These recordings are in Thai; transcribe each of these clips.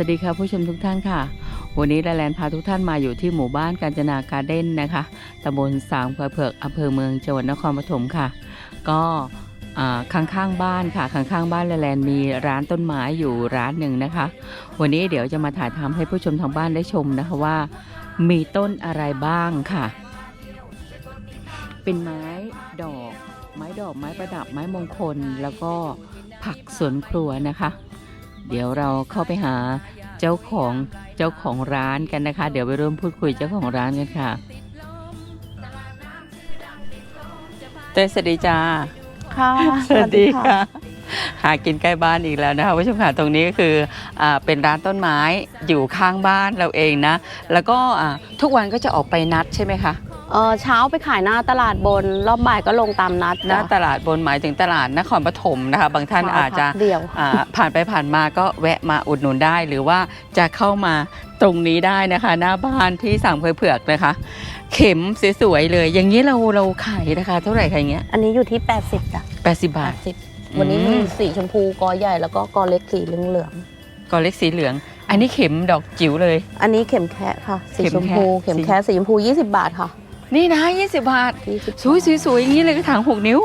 สวัสดีค่ะผู้ชมทุกท่านค่ะ วันนี้ดาแลนพาทุกท่านมาอยู่ที่หมู่บ้านกาญจนาการ์เด้นนะคะตำบลสามควายเผือกอำเภอเมืองจังหวัดนครปฐมค่ะ ก็อ่าข้างๆบ้านค่ะข้างๆบ้านดาแลนมีร้านต้นไม้อยู่ร้านหนึ่งนะคะ วันนี้เดี๋ยวจะมาถ่ายทำให้ผู้ชมทางบ้านได้ชมนะคะว่า มีต้นอะไรบ้างค่ะ เป็นไม้ดอก ไม้ดอกไม้ประดับไม้มงคล แล้วก็ผักสวนครัวนะคะ เดี๋ยวเราเข้าไปหาเจ้าของเจ้าของร้านกันนะคะ เดี๋ยวไปเริ่มพูดคุยเจ้าของร้านกันค่ะ เต้สวัสดีจ้าค่ะสวัสดีค่ะ หากินใกล้บ้านอีกแล้วนะคะผู้ชมค่ะตรงนี้ก็คืออ่าเป็นร้านต้นไม้อยู่ข้างบ้านเราเองนะ แล้วก็อ่าทุกวันก็จะออกไปนัดใช่ไหมคะ เออเช้าไปขายหน้าตลาดบน รอบบ่ายก็ลงตามนัดหน้าตลาดบนหมายถึงตลาดนครปฐมนะคะ บางท่านอาจจะเดียว อ่าผ่านไปผ่านมาก็แวะมาอุดหนุนได้ หรือว่าจะเข้ามาตรงนี้ได้นะคะ หน้าบ้านที่สามเคยเผือกนะคะ เข็มสวยๆเลย อย่างนี้เราเราขายราคาเท่าไหร่คะอย่างเงี้ยอันนี้อยู่ที่ 80จ้ะแปดสิบบาท80วันนี้มีอืมสีชมพูกอใหญ่แล้วก็กอเล็กสีเหลืองกอเล็กสีเหลือง อันนี้เข็มดอกจิ๋วเลย ๆอันนี้เข็มแคะค่ะ สีเข็มชมพูแคะเข็มสีแคะสีชมพู 20 บาทค่ะ นี่นะ20 บาท20สวยสวยสวยอย่างนี้เลยกระถางหกนิ้ว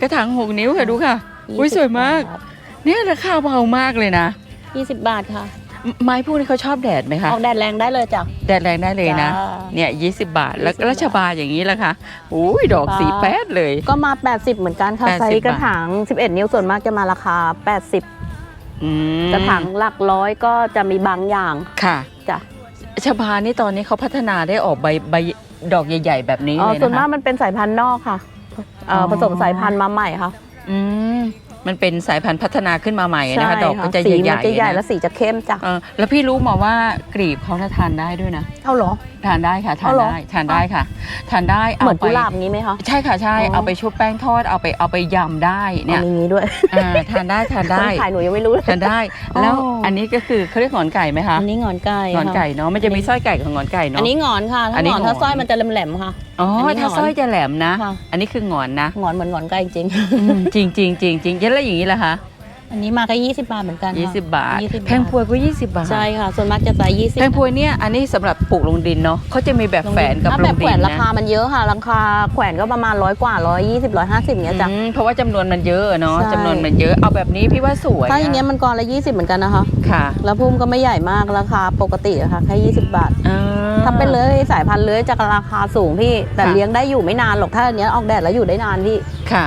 กระถางหกนิ้วค่ะดูค่ะ อุ๊ยสวยมาก เนี่ยราคาเบามากเลยนะ 20 บาทค่ะ ไม้พวกนี้เขาชอบแดดไหมคะ ออกแดดแรงได้เลยจ้ะ แดดแรงได้เลยนะ จ้าเนี่ย20บาท แล้ว20ราชบาอย่างนี้ละคะอุ้ยดอกสีแป๊ดเลย ก็มา 80 เหมือนกันค่ะ80ไซส์กระถาง 11 นิ้วส่วนมากจะมาราคา 80 อืมกระถางหลักร้อยก็จะมีบางอย่างค่ะ จ้ะ ชบานี่ตอนนี้เขาพัฒนาได้ออกใบใบ ดอกใหญ่ ๆ แบบนี้อ๋อเลยส่วนนะมาคะกมันเป็นสายพันธุ์นอกค่ะเอ่อออผสมสายพันธุ์มาใหม่ค่ะอืมมันเป็นสายพันธุ์พัฒนาขึ้นมาใหม่นะคะ ดอกก็จะสีใหมัญ่จะใหญ่ๆและนะสีจะเข้มจ้ะเออแล้วพี่รู้มาว่ากรีบเขาน่ะทานได้ด้วยนะเอาเหรอ ทานได้ค่ะทานเอาเหรอได้ทานได้ค่ะทานได้เหมือนไปกุหลาบงี้ไหมคะใช่ค่ะใช่อ๋อเอาไปชุบแป้งทอดเอาไปเอาไปยำได้เนี่ยอามีงี้ด้วยอ่าทานได้ทานคได้นขายหนูยังไม่รู้เลยทานได้อ๋อแล้วอันนี้ก็คือเขาเรียกหงอนไก่ไหมคะอันนี้หงอนไก่หงอนไก่ค่ะเนาะมันจะมีสร้อยไก่กับหงอนไก่อัเนาะนนี้หงอนค่ะอัถ้านนี้หงอนหงอนถ้าสร้อยมันจะแหลมๆค่ะอ๋ออนนี้ถ้าหงอนสร้อยจะแหลมนะค่ะอันนี้คือหงอนนะหงอนเหมือนหงอนไก่จริงอืมจริงจริงจริงจริงแล้วอย่างนี้ล่ะคะ อันนี้มาก็20 บาทเหมือนกันค่ะยี่สิบบาท 20แพงพวยก็ยี่สิบบาทใช่ค่ะ ส่วนมากจะใส่20แพงพวยเนี่ยอันนี้สำหรับปลูกลงดินเนาะเขาจะมีแบบแฝนกับถ้าลแบบงแขดิวนนราคานะมันเยอะค่ะราคาแขวนก็ประมาณร้อยกว่าร้อยยี่สิบร้อยห้าสิบเงี้ยจ้ะ อืมเพราะว่าจำนวนมันเยอะเนาะใช่ จำนวนมันเยอะเอาแบบนี้พี่ว่าสวยถ้าอย่างเงี้ยมันกรละยี่สิบเหมือนกันนะคะ ค่ะแล้วพุ่มก็ไม่ใหญ่มากราคาปกติอะค่ะแค่ยี่สิบบาท อ่าถ้าเป็นเลื้อยสายพันธุ์เลื้อยจะราคาสูงพี่ แต่ค่ะ เลี้ยงได้อยู่ไม่นานหรอกถ้าอันเนี้ยออกแดดแล้วอยู่ได้นานพี่ ค่ะ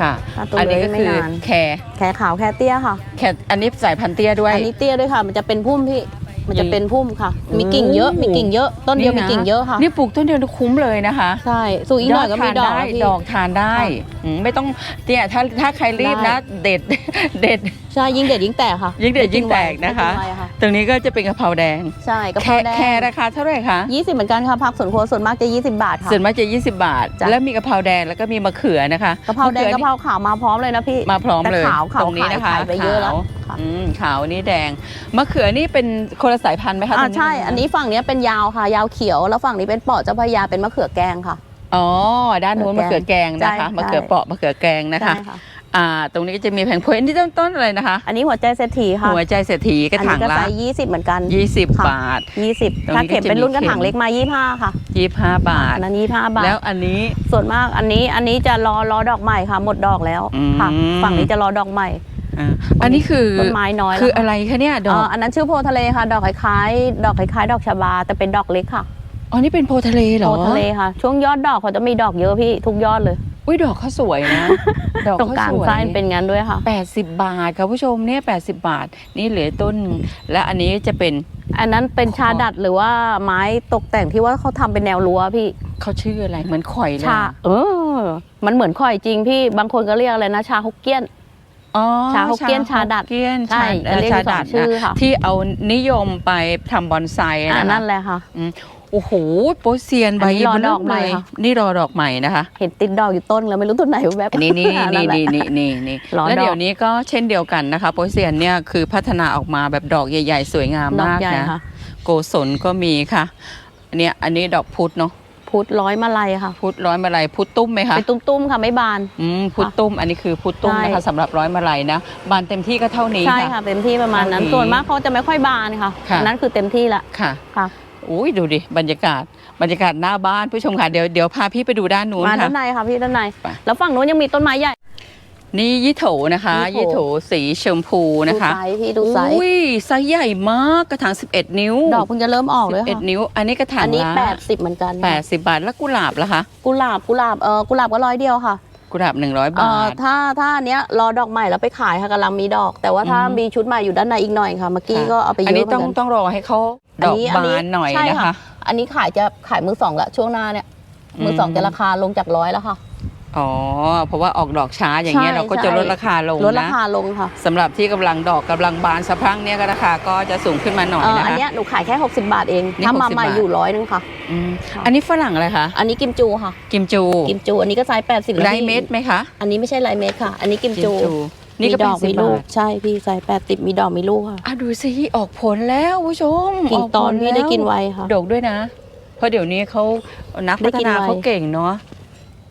ค่ะถ้าตัวอันนี้เลื้อยก็ไม่คือนาน แคร์แค่ขาวแค่เตี้ยค่ะ แคร์อันนี้สายพันธุ์เตี้ยด้วย อันนี้เตี้ยด้วยค่ะ มันจะเป็นพุ่มพี่ มันจะอย่างเป็นพุ่มค่ะโอ้มีกิ่งเยอะ มีกิ่งเยอะ ต้นเดียวมีะกิ่งเยอะค่ะ นี่ปลูกต้นเดียวคุ้มเลยนะคะใช่ สูงอีกหน่อยก็มีดอกทานได้แล้วพี่ ดอกทานได้ ค่ะ อืมไม่ต้องเนี่ยถ้าถ้าใครรีบได้นะ เด็ดเด็ด ใช่ยิ่งเด็ดยิ่งแตกค่ะยิ่งเด็ดยิ่งแตกนะคะ ไม่กินไวค่ะตรงนี้ก็จะเป็นกะเพราแดงใช่กระแคเพราร์แดแคร์งราคาเท่าไหร่คะยี่สิบเหมือนกันค่ะผักสวนครัวส่วนมากจะยี่สิบบาทค่ะ ส่วนมากจะ 20 บาท จ้ะ แล้วมีกะเพราแดงแล้วก็มีมะเขือนะคะกะเพราแดงมกะเพราขาวมาพร้อมเลยนะพี่ มาพร้อมแต่เลยขาวขาวตรงนี้นะคะขายไปเยอะแล้วขาวค่ะ อืมขาวนี่แดงมะเขือนี่เป็นคนละสายพันธุ์ไหมคะอ่าตรงใช่ อันนี้ฝั่งเนี้ยเป็นยาวค่ะ ยาวเขียว แล้วฝั่งนี้เป็นเปาะเจ้าพระยาเป็นมะเขือแกงค่ะ อ๋อ ด้านนู้นมะเขือแกงนะคะใช่มะเขือเปราะมะเขือแกงนะคะใช่ค่ะอ่า ตรงนี้ก็จะมีแผงพวยอันนี้ต้นต้นอะไรนะคะ อันนี้หัวใจเศรษฐีค่ะ หัวใจเศรษฐีกระอันถานี้งก็ละไซส์ยี่สิบเหมือนกัน20ค่ะบาทยี่สิบตรงนี้ถ้าเข็มก็จะเป็นรุ่นมีกระถางเข็มเล็กมายี่ห้าค่ะ25บาทอันนั้นยี่ห้าบาท แล้วอันนี้ ส่วนมากอันนี้ อันนี้จะรอรอดอกใหม่ค่ะ หมดดอกแล้วอืมค่ะ ฝั่งนี้จะรอดอกใหม่อ่าอันนี้คือต้นไม้น้อยคือแล้วอะไรคะเนี่ยดเอ่อกออันนั้นชื่อโพทะเลค่ะ ดอกคล้ายๆดอกคล้ายๆ ดอกชบาแต่เป็นดอกเล็กค่ะ อ๋อนี่เป็นโพทะเลเหรโพอทะเลค่ะ ช่วงยอดดอกเขาจะมีดอกเยอะพี่ทุกยอดเลย อุ้ยดอกเขาสวยนะ ดอกตรงเขากลางสวยไส้เป็นงั้นด้วยค่ะ 80 บาทค่ะผู้ชมเนี่ย80 บาท นี่เหลือต้นหนึ่งและอันนี้จะเป็นอันนั้นเป็นชาดัดหรือว่าไม้ตกแต่งที่ว่าเขาทำเป็นแนวรั้วพี่ เขาชื่ออะไรเหมือนข่อยเลยชาอะเออ มันเหมือนข่อยจริงพี่บางคนก็เรียกอะไรนะ ชาฮกเกี้ยน อ๋อชาฮกเกี้ยนชาดัดฮกเกี้ยนใช่ชาจะเรียกชาอยู่สองดัดชื่อนะค่ะ ที่เอานิยมไปทำบอนไซอ่านะนั่คะนแหละค่ะ โอ้โหโปเซียนใบอันนี้รอเบดอกใหม่เลยค่ะ นี่รอดอกใหม่นะคะ เห็นติดดอกอยู่ต้นแล้วไม่รู้ต้นไหนแบบอันนี้นี่นั่นี่นแหละนี่ นี่ นี่นี่รอแล้วดอกเดี๋ยวนี้ก็เช่นเดียวกันนะคะโปเซียนเนี่ยคือพัฒนาออกมาแบบดอกใหญ่ ๆ สวยงามดอกมากใหญ่นะค่ะ โกศลก็มีค่ะอันเนี้ยอันนี้ดอกพุธเนาะพุพุธร้อยมาลัยค่ะพุทธร้อยมาลัยพุทธตุ้มไหมคะเป็นตุ้มๆค่ะไม่บาน อืมพุทธตุ้มอันนี้คือพุทธตุ้มใช่ นะคะสำหรับร้อยมาลัยนะบานเต็มที่ก็เท่านี้ใช่ค่ะ ค่ะเต็มที่ประมาณนั้น เท่านี้ส่วนมากเขาจะไม่ค่อยบานค่ะค่ะ อันนั้นคือเต็มที่ละค่ะ ค่ะ อุ้ยดูดิบรรยากาศ บรรยากาศหน้าบ้านผู้ชมค่ะเดี๋ยวเดี๋ยวพาพี่ไปดูด้านนู้นมาค่ะด้านในค่ะพี่ด้านใน ไป แล้วฝั่งนู้นยังมีต้นไม้ใหญ่ นี่ยี่โถนะคะ ยี่ยี่โถ โถสีชมพูนะคะดูไซส์พี่ดูไซส์อุ้ยไซส์ใหญ่มากกระถาง 11 นิ้วดอกเพิ่งจะเริ่มออกเลยค่ะ 11 นิ้ว อันนี้กระถางอันนี้ละแปดสิบเหมือนกันแปดสิบบาทแล้วกุหลาบล่ะคะ กุหลาบกุหลาบเออกุหลาบก็ร้อยเดียวค่ะ กุหลาบ100เอ่บาอท ถ้าถ้าอันเนี้ยรอดอกใหม่แล้วไปขายค่ะกำลังมีดอก แต่ว่าถ้าอืมมีชุดใหม่อยู่ด้านในอีกหน่อยค่ะเมื่อกี้ค่ะก็เอาไปเยอันอะนี้เหมืต้องอนกันต้องรอให้เขาดอกบานหน่อยใช่นะคะ อันนี้ขายจะขายมือสองละช่วงหน้าเนี่ย มือสองอืม จะราคาลงจากร้อยแล้วค่ะ อ๋อ เพราะว่าออกดอกช้าอย่างเงี้ยใช่เราก็จะใช่ลดราคาลงลดรานะคาลงค่ะสำหรับที่กำลังดอกกำลังบานสะพรั่งเนี่ยก็ราคาก็จะสูงขึ้นมาหน่อยเออนะอันคะ เนี้ยหนูขายแค่ 60 บาทเองนี่ถ้ามา60ใหม่บาท อยู่ร้อยนึงค่ะ อืมค่ะอันนี้ฝรั่งอะไรคะ อันนี้กิมจูค่ะ กิมจูกิมจู อันนี้ก็ไซส์80แล้วไรพี่เม็ดไหมคะอันนี้ไม่ใช่ไรเม็ดค่ะ อันนี้กิมจูนี่ก็มีเป็ดนอกสิมีบลูบากทใช่พี่ไซส์80มีดอกมีลูกค่ะ อะดูสิออกผลแล้วผู้ชมกิ่งตอนกผลพี่แล้วได้กินไวค่ะ ดกด้วยนะ เพราะเดี๋ยวนี้เขานักได้พัฒกินนาไว เขาเก่งเนาะ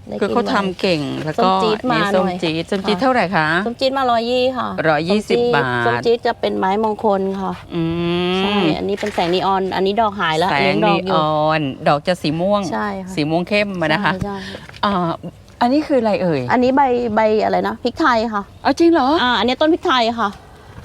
ได้คือกินเขาไวทำเก่งแล้วก็ส้มจี๊ดมานี่ส้มหน่อยจี๊ดส้มจี๊ดค่ะ เท่าไหร่คะ ส้มจี๊ดมาร้อยยี่ค่ะร้อยยี่สิบบาท ส้มจี๊ดจะเป็นไม้มงคลค่ะอืใช่มอันนี้เป็นแสงนีออน อันนี้ดอกหายแล้วแสเลี้ยงดอนีกออยู่ อน ดอกจะสีม่วง ใช่ค่ะ สีม่วงเข้มมานะคะใช่ใช่อ่าอันนี้คืออะไรเอ่ยอันนี้ใบใบอะไรนะพริกไทยค่ะเอาจริงเหรออ่าอันนี้ต้นพริกไทยค่ะ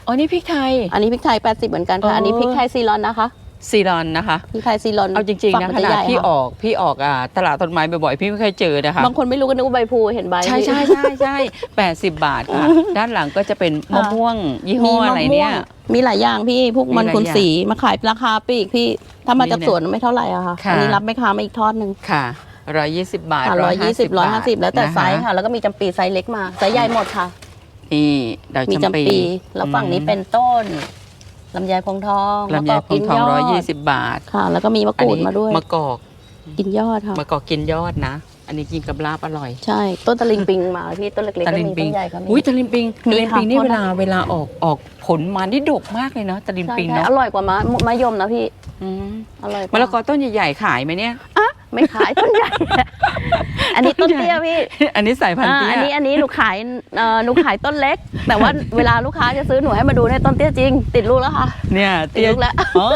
อ๋อนี่พริกไทย อันนี้พริกไทย 80 เหมือนกันอ๋ค่ะออัอันนี้พริกไทยซีรอนนะคะ ซีรอนนะคะพริกไทยซีรอนเอาจริงๆนะฝักขมัจนาดใหญ่พี่ค่ะออกพี่ออกอ่าตลาดต้นไม้บ่อยๆพี่ไม่เคยเจอนะคะบางคนไม่รู้ก็นึกว่าใบพลูเห็นใบ ใช่ใช่ใช่ใช่แปดสิบบาทค่ะ ด้านหลังก็จะเป็นมะม่วง ยี่ห้ออะไรเนี่ยมะม่วงมีหลายอย่างพี่พวกมีมันหลายคุณอย่างสีมาขายราคาปลีกพี่ถ้ามาจากนี่นะสวนไม่เท่าไหร่อะค่ะค่ะอันนี้รับไม่ค้ามาอีกทอดหนึ่งค่ะร้อยยี่สิบบาทค่ะร้อยยี่สิบร้อยห้าสิบแล้วแต่นไซส์ค่ะ แล้วก็มีจำปีไซส์เล็กมาไซส์ใหญ่หมดค่ะนี่ดอกมีจำจำปีปีแล้วฝั่งนี้เป็นต้น ลำไยพงทองลำไยมะกอกพงทองกินร้อยยยี่อดสิบบาทค่ะ แล้วก็มีมะกรูดมาด้วย มะกอกกินยอดค่ะ มะกอกกินยอดนะ อันนี้กินกับลาบอร่อยใช่ ต้นตะลิงปิงมาพี่ต้นเล็กๆตะก็ลิงมีปิต้งนใหญ่ก็มี อุ้ยตะลิงปิงมีตะลิงปิงค่ะนี่โทษเวนะลาเวลาออกออกผลมานี่ดกมากเลยเนาะตะลิงใช่ปิงใช่เนาะอร่อยกว่ามะมะยมนะพี่ อืมอร่อยกมะว่าละกอต้นใหญ่ๆขายไหมเนี่ย ไม่ขายต้นใหญ่ อันนี้ต้นเตี้ยพี่อันนี้สายพันธุ์อ่าเตี้ยอันนี้อันนี้หนูขายเอ่อหนูขายต้นเล็ก แต่ว่าเวลาลูกค้าจะซื้อหนูให้มาดูในยต้นเตี้ยจริง ติดลูกแล้วค่ะ เนี่ยติดเตี้ยลูกแล้ว อ๋อ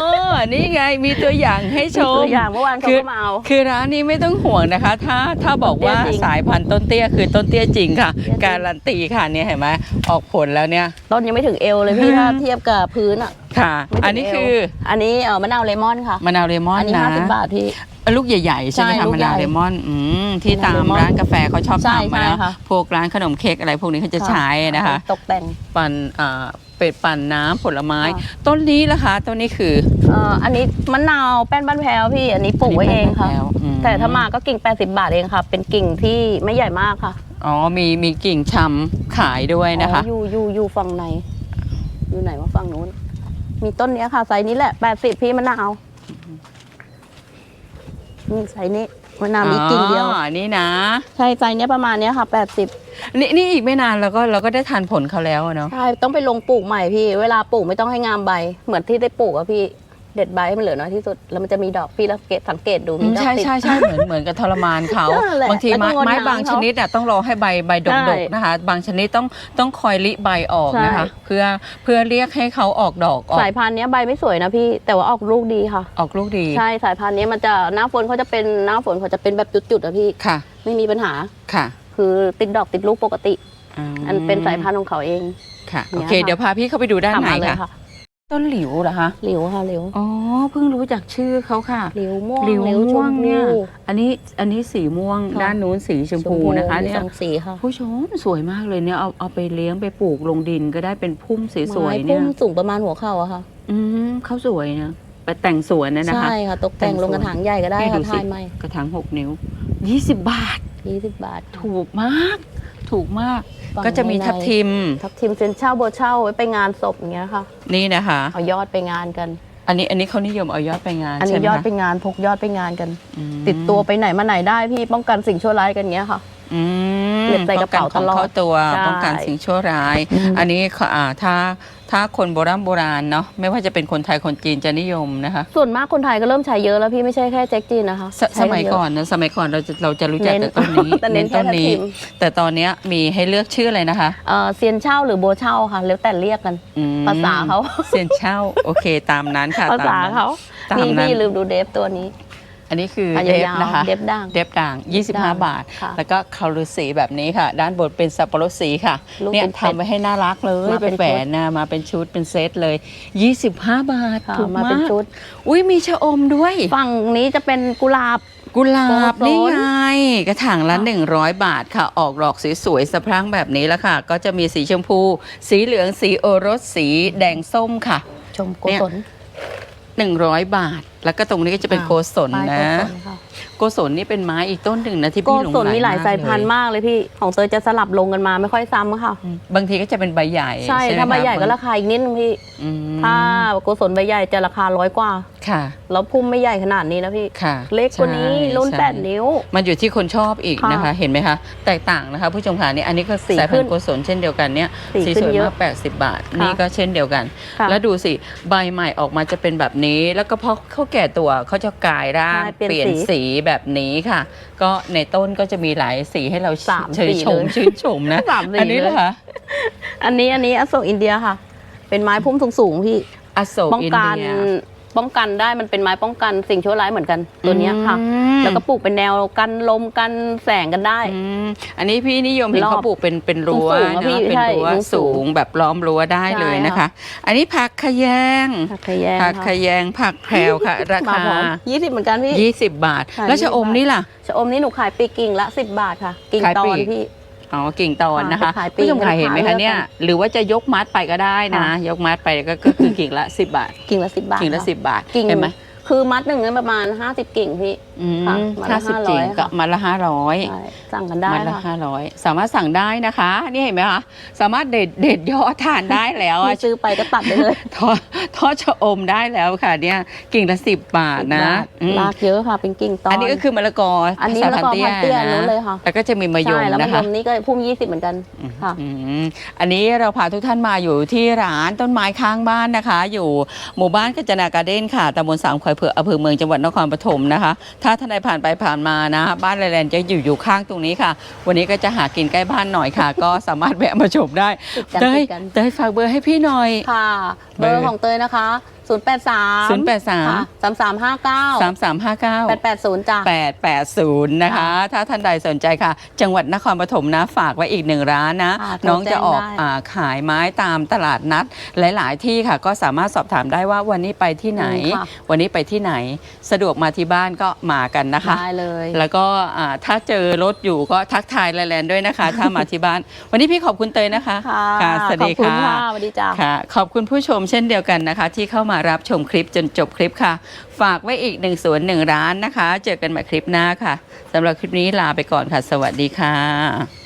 นี่ไงมีตัวอย่างให้ชม ตัวอย่างเมื่อวานเขาคือก็มาเอา คือร้านนี้ไม่ต้องห่วงนะคะ ถ้าถ้าบอกว่าต้นเตี้ยจริงสายพันธุ์ต้นเตี้ยคือต้นเตี้ยจริงค่ะ เตี้ยจริง การันตีค่ะเนี่ยเห็นไหมออกผลแล้วเนี่ยต้นยังไม่ถึงเอวเลยพี่อืมถ้าเทียบกับพื้นอะค่ะ ไม่ถึงอันนี้เวคืออันนี้เออมะนาวเลมอนค่ะ มะนาวเลมอนอันนี้นะ ห้าสิบบาทพี่ ลูกใหญ่ๆ ใช่ไหมใช่คะลูกมะนาวใหญ่เลมอนอืมที่ตามมะนาวเลมอนร้านกาแฟเขาชอบใช่ทำมาแล้วใช่ค่ะ พวกร้านขนมเค้กอะไรพวกนี้เขาจะใช้นะคะ ตกแต่งปั่นอ่าเป็ดปั่นน้ำผลไม้ค่ะต้นนี้ล่ะคะต้นนี้คือเอ่ออันนี้มะนาวแป้นบ้านแพรวพี่อันนี้ปลูกไว้เองค่ะ แล้วอืแต่ถ้ามาก็กิ่ง 80 บาทเองค่ะ เป็นกิ่งที่ไม่ใหญ่มากค่ะอ๋อมีมีกิ่งชำขายด้วยนะคะ อ๋ออยู่อยู่อยู่ฝั่งไหน อยู่ไหนว่าฝั่งนู้น มีต้นเนี้ยค่ะไซส์นี้แหละ 80 พี่มะนาว นี่ไซส์นี้มะนาวมีกิ่งเดียว อ๋อนี่นะ ใช่ไซส์เนี้ยประมาณเนี้ยค่ะ80นี่นี่อีกไม่นานเราก็เราก็ได้ทานผลเขาแล้วอะเนาะ ใช่ต้องไปลงปลูกใหม่พี่ เวลาปลูกไม่ต้องให้งามใบ เหมือนที่ได้ปลูกอะพี่ เด็ดใบให้มันเหลือน้อยที่สุด แล้วมันจะมีดอกพี่แล้วเกตสังเกตดูอืมีมดอกใช่ติด ใช่ใช่เหมือนเหมือนกับทรมานเขานั่นแหละบางทีแล้วก็ไม้งดไม้น้ำบางเขาชนิดอะต้องรอให้ใบใบดใช่กๆนะคะ บางชนิดต้องต้องคอยลิใบออกนะคะ ใช่ เพื่อเพื่อเรียกให้เขาออกดอกออกสายพันธุ์เนี้ยใบไม่สวยนะพี่แต่ว่าออกลูกดีค่ะ ออกลูกดีใช่สายพันธุ์เนี้ยมันจะหน้าฝนเขาจะเป็นหน้าฝนเขาจะเป็นแบบจุดๆอะพี่ค่ะไม่มีปัญหา ค่ะคือติดดอกติดลูกปกติ มอันเป็นสายพันธุ์ของเขาเอง ค่ะเนี่โอยเคค่ะ เดี๋ยวพาพี่เข้าไปดูด้านในทำมาเลยค่ะ ต้นหลิวเหรอคะหลิวค่ะหลิวอ๋อเพิ่งรู้จักชื่อเขาค่ะหลิวม่วงหลิวชม่วงพูเนี่ย อันนี้อันนี้สีม่วงค่ะด้านนู้นสีชมพูนะคะมีเนี่ยสองสีค่ะผู้ชมสวยมากเลยเนี่ยเอาเอาไปเลี้ยงไปปลูกลงดินก็ได้เป็นพุ่มสวยไม้ๆเนี่พุ่ยมสูงประมาณหัวเข่าอะค่ะ อืมเขาสวยนะไปแต่งสวนนะนะคะใช่ค่ะตกแต่งลงกระถางใหญ่ก็ได้นี่ค่ะดูสิทายไหมกระถางหกนิ้วยี่สิบบาทยี่สิบบาท ถูกมาก ถูกมากฝั่ง ก็จะมีในทับทิม ทับทิมเซนเช่าโบเช่าไว้ไปงานศพอย่างเงี้ยค่ะ นี่นะคะเอายอดไปงานกัน อันนี้อันนี้เขานิยมเอายอดไปงานอันใช่นี้ไหมยอดคะไปงานพกยอดไปงานกันอืมติดตัวไปไหนมาไหนได้พี่ป้องกันสิ่งชั่วร้ายกันเงี้ยค่ะ อืม เหน็บใส่กระเป๋าป้องนของตลอดเข้าตัวใช่ป้องกันสิ่งชั่วร้าย อืม อันนี้ขออ่าถ้าถ้าคนโบราณโบราณเนาะไม่ว่าจะเป็นคนไทยคนจีนจะนิยมนะคะ ส่วนมากคนไทยก็เริ่มใช้เยอะแล้วพี่ไม่ใช่แค่แจ็คจีนนะคะสใช้สมัยเะก่อนนะสมัยก่อนเราจะเราจะรู้จักเน้นแต่ต้นนี้แต่เน้นต้นแค่ทับนี้ทิม แต่ตอนเนี้ยมีให้เลือกชื่ออะไรนะคะเอ่อเซียนเช่าหรือโบเช่าค่ะ แล้วแต่เรียกกัน อืมภาษาเขา เซียนเช่าโอเคตามนั้นค่ะภาษาตมนั้น เขาตามนี่นั้น พี่ลืมดูเดฟตัวนี้ อันนี้คืออะเดฟยาวนะคะๆเดฟด่างเดฟด่างด่าง25 บาทค่ะแล้วก็คารุสีแบบนี้ค่ะ ด้านบนเป็นสับปะรดสีค่ะลูกเนี่ยเป็นเพชรทำไว้ให้น่ารักเลยมาเป็เป็นนแหวนนะมาเป็นชุดเป็นเซตเลย 25 บาทค่ะถูกมาเป็นมากชุด อุ้ยมีชะอมด้วย ฝั่งนี้จะเป็นกุหลาบกุหลาบโกศลนี่ไงกระถางละค่ะ100 บาทค่ะ ออกดอกสวยๆสะพรั่งแบบนี้แล้วค่ะ ก็จะมีสีชมพู สีเหลืองสีโอรสสีแดงส้มค่ะ ชมโกเนี่ยศล 100 บาท แล้วก็ตรงนี้ก็จะเป็นค่ะโกศลป้ายนะโกศลค่ะโกศลนี่เป็นไม้อีกต้นหนึ่งนะที่โกพี่หลงศลไหลมีหลายสายพันธุ์มากมากเลยพี่ ของเตยจะสลับลงกันมาไม่ค่อยซ้ำค่ะอืมบางทีก็จะเป็นใบใหญ่ใช่ไหมถ้าใบคะใหญ่ก็ราคาอีกนิดนึงพี่ อืม ถ้าโกศลใบใหญ่จะราคาร้อยกว่า ค่ะ แล้วพุ่มไม่ใหญ่ขนาดนี้นะพี่ ค่ะเล็กกว่านี้ใช่รุ่นใช่ แปดนิ้ว มันอยู่ที่คนชอบอีกค่ะนะคะ เห็นไหมคะ แตกต่างนะคะ ผู้ชมค่ะนี่อันนี้ก็สีสายพัขึ้นนธุ์โกศลเช่นเดียวกันเนี่ยสีสีขึ้สนวยเยอะมาก80 บาท ค่ะนี่ก็เช่นเดียวกัน ค่ะ แล้วดูสิ ใบใหม่ออกมาจะเป็นแบบนี้ แล้วก็พอเขาแก่ตัวเขาจะกลายร่างใช่เปลี่เปลี่ยยนนสีสีแบบนี้ค่ะ ก็ในต้นก็จะมีหลายสีให้เราสามเชยสีชมเลย ชื่นชมนะ สามสีอันนี้เลยเหรอคะอันนี้อันนี้อโศกอินเดียค่ะ เป็นไม้พุ่มสูงๆพี่ อโศกป้องอินกันเดีย ป้องกันได้มันเป็นไม้ป้องกันสิ่งชั่วร้ายเหมือนกันตัวเนี้ยค่ะ อืม แล้วก็ปลูกเป็นแนวกันลมกันแสงกันได้ อืมอันนี้พี่นิยมเห็นรอบเขาปลูกเป็นเป็นรั้วสูงๆอะนะพี่เป็นใช่รั้วสูสูงงแบบล้อมรั้วได้เลยใช่นะคะค่ะอันนี้ผักขยงผักขยงผักขค่ะยงผักแพรวค่ะ รามาคา พร้อมยี่สิบเหมือนกันพี่ 20 บาท ค่ะแล้วชะอม20 นี่ล่ะ ชะอมนี่หนูขายปีกกิ่งละสิบบาทค่ะ กิ่งขายตปลีอนก พี่ อ๋อกิ่งตอนนะคะค่ะขายปลีกผู้ชมขายเห็นไหมราคะคาเนี่ยเลือกกันหรือว่าจะยกมัดไปก็ได้นะค่ะยกมัดไปก็ก็คือกิ่งละ 10 บาท กิ่งละสิบบาทกิ่งละค่10บาทกิ่งเห็นไหมคือมัดหนึ่งเนี่ยประมาณห้าสิบกิ่งพี่อืมค่ะมัดละห้าสิบ500กิ่งก็ค่ะมัดละห้าร้อยใช่สั่งกันได้มัดละค่ะห้าร้อยสามารถสั่งได้นะคะ นี่เห็นไหมคะสามารถเด็ดเด็ดยอดทานได้แล้วอะพี่ซื้อไปก็ตัดได้เลยทอดทอดชะอมได้แล้วค่ะ เนี่ยกิ่งละสิบบาทนะบาทอืมรากเยอะค่ะเป็นกิ่งตอนอันนี้ก็คือมะละกออันนี้สายมะละกอพันเตี้ยนู้นเลยค่ะแล้วก็จะมีมะยมใช่แล้วมะนะยคะมนี่ก็พุ่มยี่สิบเหมือนกันค่ะ อืมอันนี้เราพาทุกท่านมาอยู่ที่ร้านต้นไม้ข้างบ้านนะคะ อยู่หมู่บ้านกัญจนาการ์เด้นค่ะตำบลสามขวายเผือกอำเภอเมืองจังหวัดนครปฐมนะคะถ้าท่านใดผ่านไปผ่านมานะ บ้านไรแลนด์จะอยู่อยู่ข้างตรงนี้ค่ะ วันนี้ก็จะหากินใกล้บ้านหน่อยค่ะ ก็สามารถแวะมาชมได้ติดกันเต้ยติดกัน เต้ยฝากเบอร์ให้พี่หน่อย ค่ะ เบเบออร์ร์ของเตยนะคะ 0 8 3 0 8 3ค่ะ3 3 5 9 3 3 5 9 8 8 0จ้ะ 880 นะคะถ้าท่านใดสนใจค่ะ จังหวัดนครปฐมนะฝากไว้อีกหนึ่งร้านนะ ค่ะโทรน้องจะออกแจ้งได้อาขายไม้ตามตลาดนัด หลาย ๆ ที่ค่ะ ก็สามารถสอบถามได้ว่าวันนี้ไปที่ไหนอืมค่ะวันนี้ไปที่ไหน สะดวกมาที่บ้านก็มากันนะคะ ได้เลย แล้วก็อ่าถ้าเจอรถอยู่ก็ทักทายแลนด์ด้วยนะคะ ถ้ามาที่บ้าน วันนี้พี่ขอบคุณเตยนะคะค่ะสวัสดีขอบคุณค่ะ ค่ะสวัสดีจ้ะ ค่ะ ขอบคุณผู้ชมเช่นเดียวกันนะคะ ที่เข้ามารับชมคลิปจนจบคลิปค่ะ ฝากไว้อีกหนึ่งสวนหนึ่งร้านนะคะ เจอกันใหม่คลิปหน้าค่ะสำหรับคลิปนี้ลาไปก่อนค่ะ สวัสดีค่ะ